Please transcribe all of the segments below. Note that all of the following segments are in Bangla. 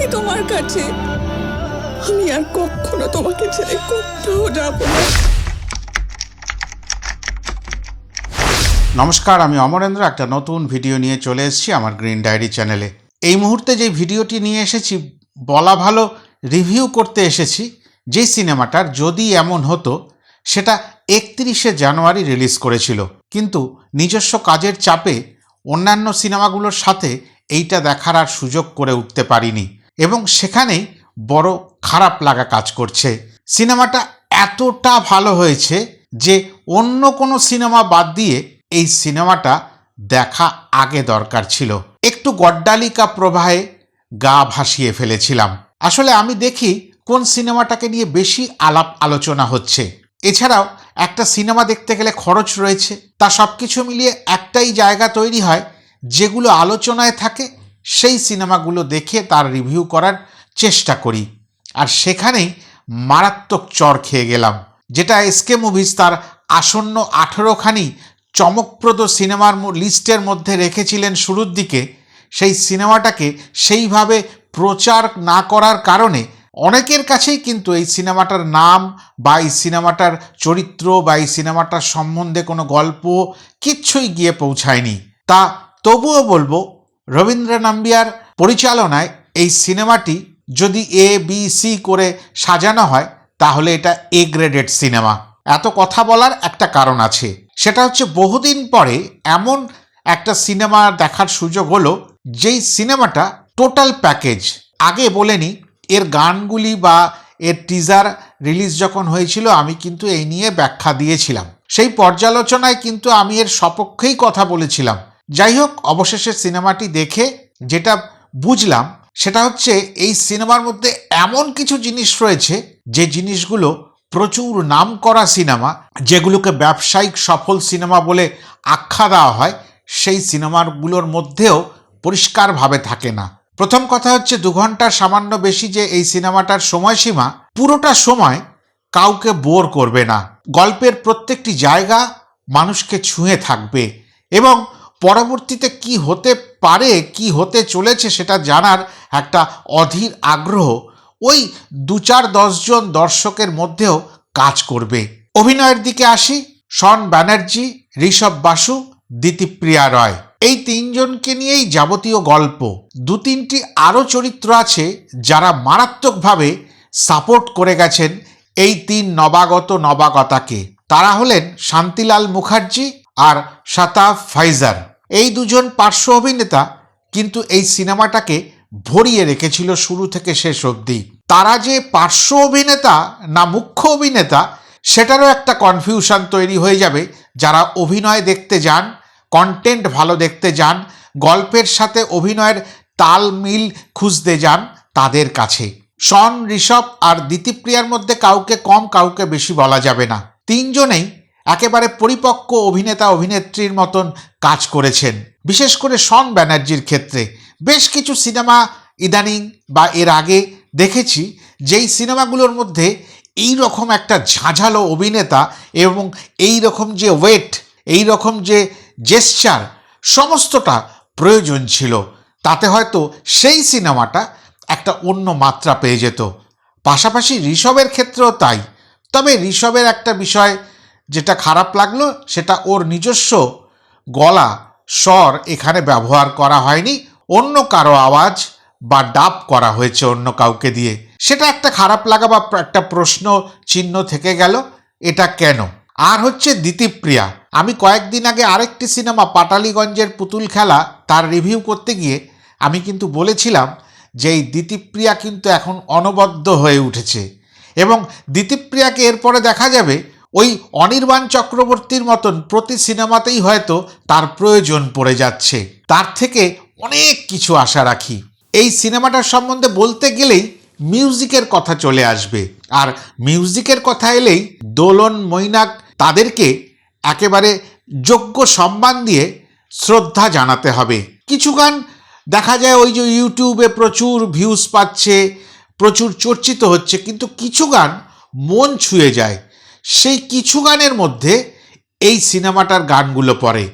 এসেছি তোমার কাছে। আমি আর কখনো তোমাকে ছেড়ে কোথাও যাব না। নমস্কার, আমি অমরেন্দ্র, একটা নতুন ভিডিও নিয়ে চলে এসেছি আমার গ্রিন ডায়েরি চ্যানেলে এই মুহূর্তে যে ভিডিওটি নিয়ে এসেছি, বলা ভালো রিভিউ করতে এসেছি যেই সিনেমাটার যদি এমন হতো, সেটা একত্রিশে জানুয়ারি রিলিজ করেছিল। কিন্তু নিজস্ব কাজের চাপে অন্যান্য সিনেমাগুলোর সাথে এইটা দেখার আর সুযোগ করে উঠতে পারিনি। এবং সেখানেই বড় খারাপ লাগা কাজ করছে। সিনেমাটা এতটা ভালো হয়েছে যে অন্য কোনো সিনেমা বাদ দিয়ে এই সিনেমাটা দেখা আগে দরকার ছিল। একটু গড্ডালিকা প্রবাহে গা ভাসিয়ে ফেলেছিলাম। আসলে আমি দেখি কোন সিনেমাটাকে নিয়ে বেশি আলাপ আলোচনা হচ্ছে। এছাড়াও একটা সিনেমা দেখতে গেলে খরচ রয়েছে। তা সব কিছু মিলিয়ে একটাই জায়গা তৈরি হয় যেগুলো আলোচনায় থাকে সেই সিনেমাগুলো দেখে তার রিভিউ করার চেষ্টা করি। আর সেখানেই মারাত্মক চর খেয়ে গেলাম, যেটা এসকে মুভিজ তার আসন্ন আঠেরোখানি চমকপ্রদ সিনেমার লিস্টের মধ্যে রেখেছিলেন শুরুর দিকে। সেই সিনেমাটাকে সেইভাবে প্রচার না করার কারণে অনেকের কাছেই কিন্তু এই সিনেমাটার নাম বা এই সিনেমাটার চরিত্র বা এই সিনেমাটার সম্বন্ধে কোনো গল্প কিচ্ছুই গিয়ে পৌঁছায়নি। তা তবুও বলব রবীন্দ্র নাম্বিয়ার পরিচালনায় এই সিনেমাটি যদি এ বি সি করে সাজানো হয়, তাহলে এটা এ গ্রেডেড সিনেমা এত কথা বলার একটা কারণ আছে। সেটা হচ্ছে বহুদিন পরে এমন একটা সিনেমা দেখার সুযোগ হলো, যেই সিনেমাটা টোটাল প্যাকেজ আগে বলেনি এর গানগুলি বা এর টিজার রিলিজ যখন হয়েছিল, আমি কিন্তু এই নিয়ে ব্যাখ্যা দিয়েছিলাম। সেই পর্যালোচনায় কিন্তু আমি এর সপক্ষেই কথা বলেছিলাম। যাই হোক অবশেষে সিনেমাটি দেখে যেটা বুঝলাম, সেটা হচ্ছে এই সিনেমার মধ্যে এমন কিছু জিনিস রয়েছে, যে জিনিসগুলো প্রচুর নাম করা সিনেমা, যেগুলোকে ব্যবসায়িক সফল সিনেমা বলে আখ্যা দেওয়া হয়, সেই সিনেমাগুলোর মধ্যেও পরিষ্কারভাবে থাকে না। প্রথম কথা হচ্ছে, দু ঘণ্টা সামান্য বেশি যে এই সিনেমাটার সময়সীমা, পুরোটা সময় কাউকে বোর করবে না। গল্পের প্রত্যেকটি জায়গা মানুষকে ছুঁয়ে থাকবে এবং পরবর্তীতে কি হতে পারে, কি হতে চলেছে সেটা জানার একটা অধীর আগ্রহ ওই দু চার দশজন দর্শকের মধ্যেও কাজ করবে। অভিনয়ের দিকে আসি শন ব্যানার্জি, ঋষভ বাসু দিতিপ্রিয়া রয়। এই তিনজনকে নিয়েই যাবতীয় গল্প। দু তিনটি আরও চরিত্র আছে যারা মারাত্মকভাবে সাপোর্ট করে গেছেন এই তিন নবাগত নবাগতাকে। তারা হলেন শান্তিলাল মুখার্জি আর শাতাফ ফাইজার। এই দুজন পার্শ্ব অভিনেতা কিন্তু এই সিনেমাটাকে ভরিয়ে রেখেছিল শুরু থেকে শেষ অবধি। তারা যে পার্শ্ব অভিনেতা না মুখ্য অভিনেতা, সেটারও একটা কনফিউশন তৈরি হয়ে যাবে। যারা অভিনয় দেখতে যান কন্টেন্ট ভালো দেখতে যান, গল্পের সাথে অভিনয়ের তাল মিল খুঁজতে যান তাদের কাছে। শন, ঋষভ আর দ্বিতীপ্রিয়ার মধ্যে কাউকে কম, কাউকে বেশি বলা যাবে না। তিনজনেই একেবারে পরিপক্ক অভিনেতা, অভিনেত্রীর মতন কাজ করেছেন। বিশেষ করে শন ব্যানার্জির ক্ষেত্রে। বেশ কিছু সিনেমা ইদানিং বা এর আগে দেখেছি, যেই সিনেমাগুলোর মধ্যে এই রকম একটা ঝাঁঝালো অভিনেতা এবং এই রকম যে ওয়েট এই রকম যে জেস্চার, সমস্তটা প্রয়োজন ছিল। তাতে হয়তো সেই সিনেমাটা একটা অন্য মাত্রা পেয়ে যেত। পাশাপাশি ঋষভের ক্ষেত্রেও তাই। তবে ঋষভের একটা বিষয় যেটা খারাপ লাগল, সেটা ওর নিজস্ব গলা, স্বর এখানে ব্যবহার করা হয়নি। অন্য কারও আওয়াজ বা ডাব করা হয়েছে অন্য কাউকে দিয়ে। সেটা একটা খারাপ লাগা বা একটা প্রশ্ন চিহ্ন থেকে গেল, এটা কেন? আর হচ্ছে দিতিপ্রিয়া। আমি কয়েকদিন আগে আরেকটি সিনেমা, পাটালিগঞ্জের পুতুল খেলা, তার রিভিউ করতে গিয়ে আমি কিন্তু বলেছিলাম যে এই দিতিপ্রিয়া কিন্তু এখন অনবদ্য হয়ে উঠেছে। এবং দিতিপ্রিয়াকে এরপরে দেখা যাবে ওই অনির্বাণ চক্রবর্তীর মতন প্রতি সিনেমাতেই হয়তো তার প্রয়োজন পড়ে যাচ্ছে। তার থেকে অনেক কিছু আশা রাখি। এই সিনেমাটার সম্বন্ধে বলতে গেলেই মিউজিকের কথা চলে আসবে। আর মিউজিকের কথা এলেই দোলন, মৈনাক তাদেরকে একেবারে যোগ্য সম্মান দিয়ে শ্রদ্ধা জানাতে হবে। কিছু গান দেখা যায় ওই যে ইউটিউবে প্রচুর ভিউজ পাচ্ছে, প্রচুর চর্চিত হচ্ছে, কিন্তু কিছু গান মন ছুঁয়ে যায়। সেই কিছু গানের মধ্যে এই সিনেমাটার গানগুলো পড়ে।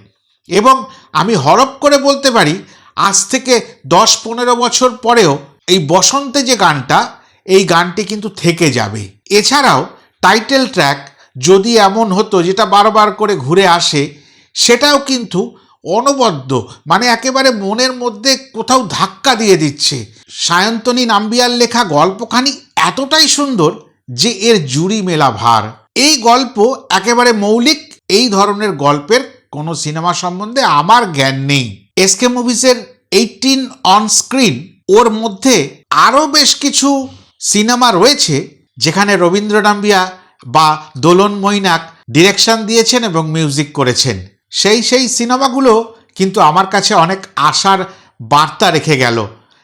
এবং আমি হরপ করে বলতে পারি, আজ থেকে দশ পনেরো বছর পরেও এই বসন্তে যে গানটা, এই গানটি কিন্তু থেকে যাবে। এছাড়াও টাইটেল ট্র্যাক যদি এমন হতো, যেটা বারবার করে ঘুরে আসে, সেটাও কিন্তু অনবদ্য মানে একেবারে মনের মধ্যে কোথাও ধাক্কা দিয়ে দিচ্ছে। সায়ন্তনী নাম্বিয়ার লেখা গল্পখানি এতটাই সুন্দর যে এর জুড়ি মেলা ভার। এই গল্প একেবারে মৌলিক, এই ধরনের গল্পের কোনো সিনেমা সম্বন্ধে আমার জ্ঞান নেই। এসকে মুভিজের এইটিন অন স্ক্রিন, ওর মধ্যে আরও বেশ কিছু সিনেমা রয়েছে, যেখানে রবীন্দ্র নাম্বিয়া বা দোলন মৈনাক ডিরেকশন দিয়েছেন এবং মিউজিক করেছেন। সেই সেই সিনেমাগুলো কিন্তু আমার কাছে অনেক আশার বার্তা রেখে গেল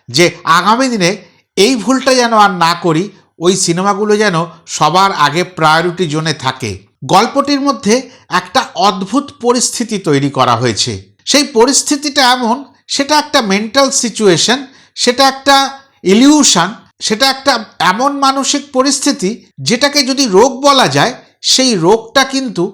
যে আগামী দিনে এই ভুলটা যেন আর না করি ওই সিনেমাগুলো যেন সবার আগে প্রায়োরিটি জোনে থাকে। গল্পটির মধ্যে একটা অদ্ভুত পরিস্থিতি তৈরি করা হয়েছে। সেই পরিস্থিতিটা এমন, সেটা একটা মেন্টাল সিচুয়েশন সেটা একটা ইলিউশন সেটা একটা এমন মানসিক পরিস্থিতি যেটাকে যদি রোগ বলা যায়, সেই রোগটা কিন্তু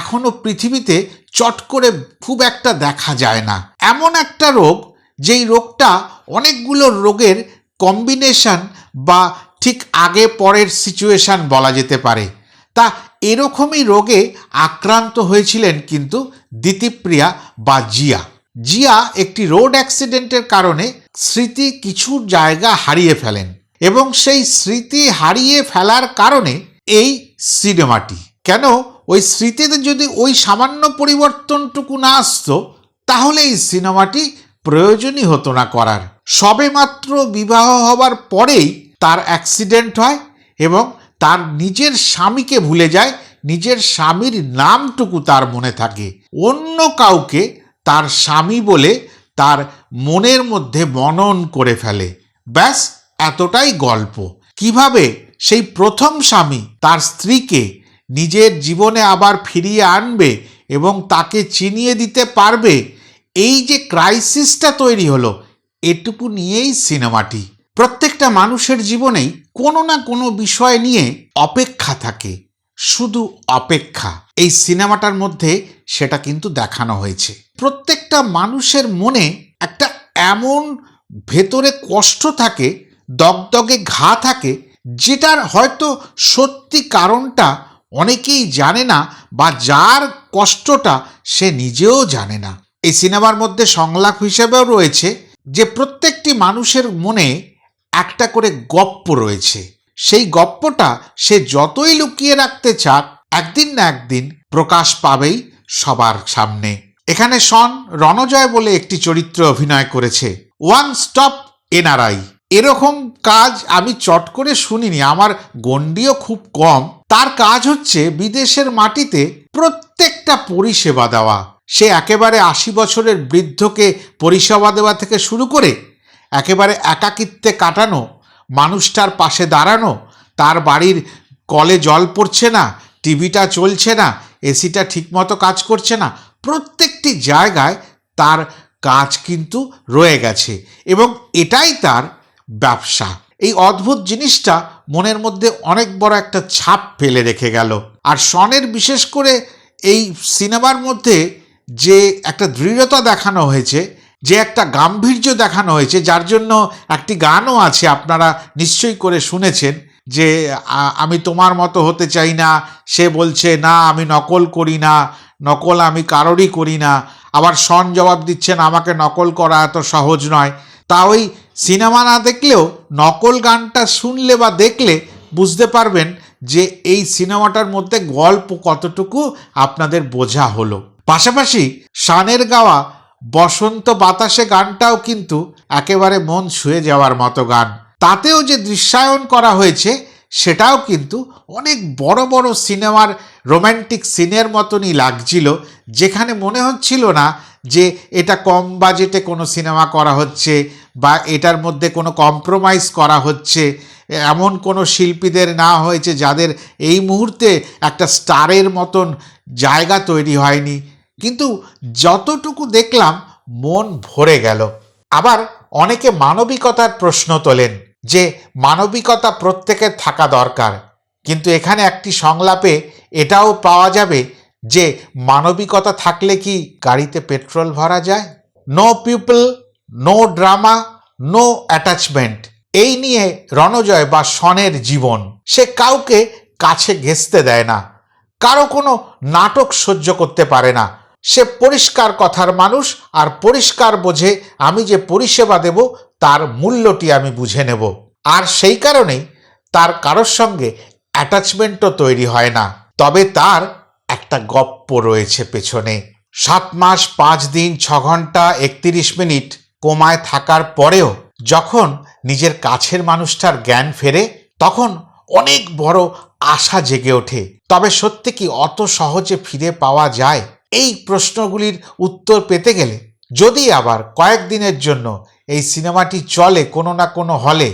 এখনও পৃথিবীতে চট করে খুব একটা দেখা যায় না। এমন একটা রোগ, যেই রোগটা অনেকগুলো রোগের কম্বিনেশন বা ঠিক আগে পরের সিচুয়েশন বলা যেতে পারে। তা এরকমই রোগে আক্রান্ত হয়েছিলেন কিন্তু দিতিপ্রিয়া বা জিয়া। জিয়া একটি রোড অ্যাক্সিডেন্টের কারণে স্মৃতি কিছু জায়গা হারিয়ে ফেলেন এবং সেই স্মৃতি হারিয়ে ফেলার কারণে এই সিনেমাটি। কেন? ওই স্মৃতিতে যদি ওই সামান্য পরিবর্তনটুকু না আসতো, তাহলে এই সিনেমাটি প্রয়োজনই হতো না করার। সবেমাত্র বিবাহ হবার পরেই তার অ্যাক্সিডেন্ট হয় এবং তার নিজের স্বামীকে ভুলে যায়, নিজের স্বামীর নামটুকু তার মনে থাকে। অন্য কাউকে তার স্বামী বলে তার মনের মধ্যে মনন করে ফেলে। ব্যাস, এতটাই গল্প। কীভাবে সেই প্রথম স্বামী তার স্ত্রীকে নিজের জীবনে আবার ফিরিয়ে আনবে এবং তাকে চিনিয়ে দিতে পারবে, এই যে ক্রাইসিসটা তৈরি হলো, এটুকু নিয়েই সিনেমাটি। প্রত্যেকটা মানুষের জীবনেই কোনো না কোনো বিষয় নিয়ে অপেক্ষা থাকে, শুধু অপেক্ষা। এই সিনেমাটার মধ্যে সেটা কিন্তু দেখানো হয়েছে। প্রত্যেকটা মানুষের মনে একটা এমন ভেতরে কষ্ট থাকে, দগদগে ঘা থাকে, যেটার হয়তো সত্যি কারণটা অনেকেই জানে না বা যার কষ্টটা সে নিজেও জানে না। এই সিনেমার মধ্যে সংলাপ হিসেবেও রয়েছে যে প্রত্যেকটি মানুষের মনে একটা করে গপ্প রয়েছে। সেই গপ্পটা সে যতই লুকিয়ে রাখতে চাক, একদিন না একদিন প্রকাশ পাবেই সবার সামনে। এখানে শন রণজয় বলে একটি চরিত্র অভিনয় করেছে। One stop NRI. এরকম কাজ আমি চট করে শুনিনি, আমার গণ্ডিও খুব কম। তার কাজ হচ্ছে বিদেশের মাটিতে প্রত্যেকটা পরিষেবা দেওয়া। সে একেবারে আশি বছরের বৃদ্ধকে পরিষেবা দেওয়া থেকে শুরু করে একেবারে একাকিত্বে কাটানো, মানুষটার পাশে দাঁড়ানো, তার বাড়ির কলে জল পড়ছে না, টিভিটা চলছে না, এসিটা ঠিকমতো কাজ করছে না, প্রত্যেকটি জায়গায় তার কাজ কিন্তু রয়ে গেছে এবং এটাই তার ব্যবসা। এই অদ্ভুত জিনিসটা মনের মধ্যে অনেক বড় একটা ছাপ ফেলে রেখে গেল। আর সনের বিশেষ করে এই সিনেমার মধ্যে যে একটা দৃঢ়তা দেখানো হয়েছে যে একটা গাম্ভীর্য দেখানো হয়েছে, যার জন্য একটি গানও আছে, আপনারা নিশ্চয়ই করে শুনেছেন, যে আমি তোমার মতো হতে চাই না। সে বলছে, না, আমি নকল করি না, নকল আমি কারোরই করি না। আবার সন জবাব দিচ্ছেন আমাকে নকল করা এত সহজ নয়। তা ওই সিনেমা না দেখলেও নকল গানটা শুনলে বা দেখলে বুঝতে পারবেন যে, এই সিনেমাটার মধ্যে গল্প কতটুকু আপনাদের বোঝা হলো। পাশাপাশি শানের গাওয়া বসন্ত বাতাসে গানটাও কিন্তু একেবারে মন ছুঁয়ে যাওয়ার মতো গান। তাতেও যে দৃশ্যায়ন করা হয়েছে, সেটাও কিন্তু অনেক বড় বড় সিনেমার রোম্যান্টিক সিনের মতনই লাগছিল, যেখানে মনে হচ্ছিল না যে এটা কম বাজেটে কোনো সিনেমা করা হচ্ছে বা এটার মধ্যে কোনো কম্প্রোমাইজ করা হচ্ছে। এমন কোনো শিল্পীদের না হয়েছে যাদের এই মুহূর্তে একটা স্টারের মতন জায়গা তৈরি হয়নি। কিন্তু যতটুকু দেখলাম, মন ভরে গেল। আবার অনেকে মানবিকতার প্রশ্ন তোলেন যে মানবিকতা প্রত্যেকের থাকা দরকার। কিন্তু এখানে একটি সংলাপে এটাও পাওয়া যাবে যে মানবিকতা থাকলে কি গাড়িতে পেট্রোল ভরা যায়? No people no drama no attachment এই নিয়ে রণজয় বা সনের জীবন, সে কাউকে কাছে ঘেঁচতে দেয় না। কারও কোনো নাটক সহ্য করতে পারে না। সে পরিষ্কার কথার মানুষ, আর পরিষ্কার বোঝে আমি যে পরিষেবা দেব, তার মূল্যটি আমি বুঝে নেব। আর সেই কারণেই তার কারোর সঙ্গে অ্যাটাচমেন্টও তৈরি হয় না। তবে তার একটা গপ্প রয়েছে পেছনে। সাত মাস, পাঁচ দিন, ছ ঘণ্টা, একত্রিশ মিনিট কোমায় থাকার পরেও যখন নিজের কাছের মানুষটার জ্ঞান ফেরে, তখন অনেক বড় আশা জেগে ওঠে। তবে সত্যি কি অত সহজে ফিরে পাওয়া যায়? এই প্রশ্নগুলির উত্তর পেতে গেলে যদি আবার কয়েকদিনের জন্য এই সিনেমাটি চলে কোনো না কোনো হলে,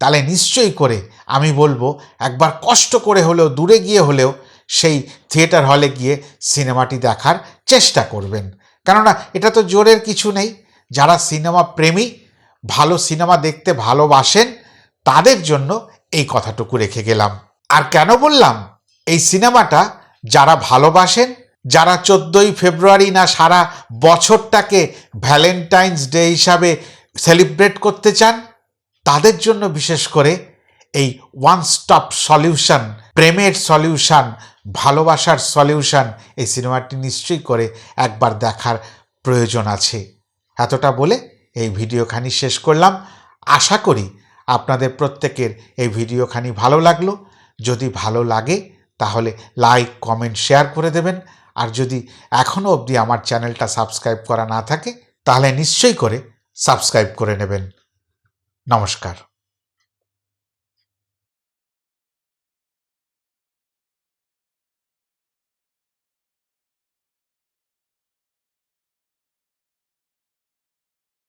তাহলে নিশ্চয়ই করে আমি বলব একবার কষ্ট করে হলেও, দূরে গিয়ে হলেও সেই থিয়েটার হলে গিয়ে সিনেমাটি দেখার চেষ্টা করবেন। কেননা এটা তো জোরের কিছু নেই। যারা সিনেমা প্রেমী, ভালো সিনেমা দেখতে ভালোবাসেন, তাদের জন্য এই কথাটুকু রেখে গেলাম। আর কেন বললাম, এই সিনেমাটা যারা ভালোবাসেন যারা চোদ্দোই ফেব্রুয়ারি না, সারা বছরটাকে ভ্যালেন্টাইন্স ডে হিসাবে সেলিব্রেট করতে চান, তাদের জন্য বিশেষ করে এই ওয়ান স্টপ সলিউশন প্রেমের সলিউশন ভালোবাসার সলিউশন এই সিনেমাটি নিশ্চয়ই করে একবার দেখার প্রয়োজন আছে। এতটা বলে এই ভিডিওখানি শেষ করলাম। আশা করি আপনাদের প্রত্যেকের এই ভিডিওখানি ভালো লাগল। যদি ভালো লাগে তাহলে লাইক কমেন্ট শেয়ার করে দেবেন। আর যদি এখনও অবধি আমার চ্যানেলটা সাবস্ক্রাইব করা না থাকে, তাহলে নিশ্চয়ই করে সাবস্ক্রাইব করে নেবেন। নমস্কার।